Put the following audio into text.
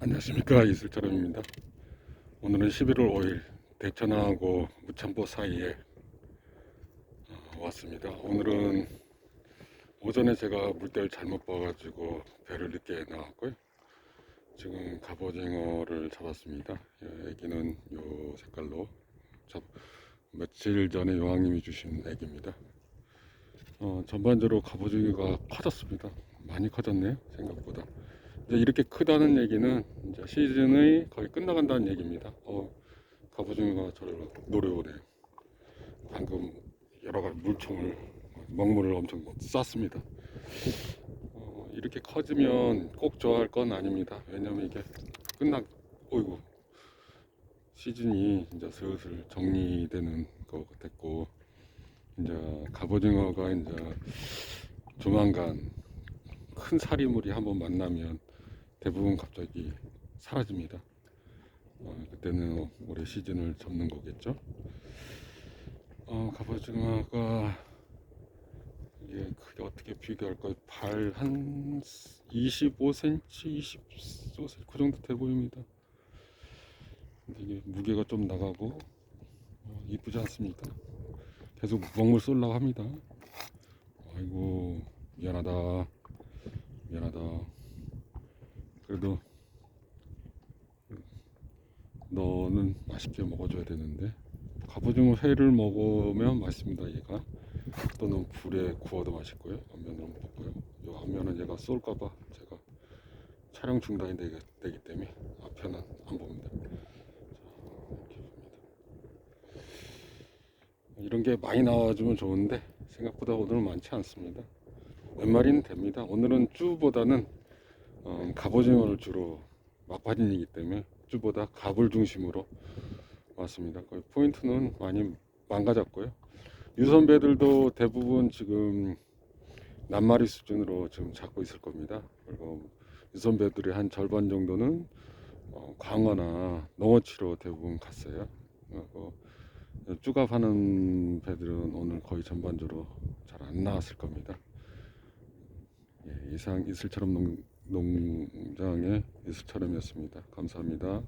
안녕하십니까 이슬처럼입니다. 오늘은 11월 5일 대천하고 무창보 사이에 어, 왔습니다. 오늘은 오전에 제가 물때를 잘못 봐가지고 배를 늦게 나왔고요. 지금 갑오징어를 잡았습니다. 예, 애기는 요 색깔로 잡, 며칠 전에 요왕님이 주신 애기입니다. 어, 전반적으로 갑오징어가 커졌습니다. 많이 커졌네요 생각보다. 이렇게 크다는 얘기는 이제 시즌이 거의 끝나간다는 얘기입니다. 어, 갑오징어가 저를 노려오네요. 방금 여러 가지 물총을 먹물을 엄청 쐈습니다. 어, 이렇게 커지면 꼭 좋아할 건 아닙니다. 왜냐면 이게 끝나, 어이구 시즌이 이제 슬슬 정리되는 것 같았고 이제 갑오징어가 이제 조만간 큰 사리물이 한번 만나면 대부분 갑자기 사라집니다. 어, 그때는 올해 시즌을 접는 거겠죠. 어, 갑오징어가 이게 크게 어떻게 비교할까요? 발 한 25cm, 25cm 그 정도 돼 보입니다. 이게 무게가 좀 나가고 어, 이쁘지 않습니까? 계속 먹물 쏠라고 합니다. 아이고 미안하다, 미안하다. 그래도 너는 맛있게 먹어줘야 되는데 갑오징어 회를 먹으면 맛있습니다 얘가. 또는 불에 구워도 맛있고요. 앞면으로 먹고요. 이 앞면은 얘가 쏠까봐 제가 촬영 중단이 되기, 되기 때문에 앞편은 안 봅니다. 이런 게 많이 나와주면 좋은데 생각보다 오늘은 많지 않습니다. 몇 마리는 됩니다. 오늘은 쭈보다는 어, 갑오징어를 주로 막바진이기 때문에 쭈보다 갑을 중심으로 왔습니다. 거의 포인트는 많이 망가졌고요. 유선배들도 대부분 지금 낱마리 수준으로 지금 잡고 있을 겁니다. 그리고 유선배들의 한 절반 정도는 어, 광어나 농어치로 대부분 갔어요. 그리고 쭈갑하는 배들은 오늘 거의 전반적으로 잘 안 나왔을 겁니다. 예, 이상 이슬처럼 농, 농장의 이슬처럼이었습니다. 감사합니다.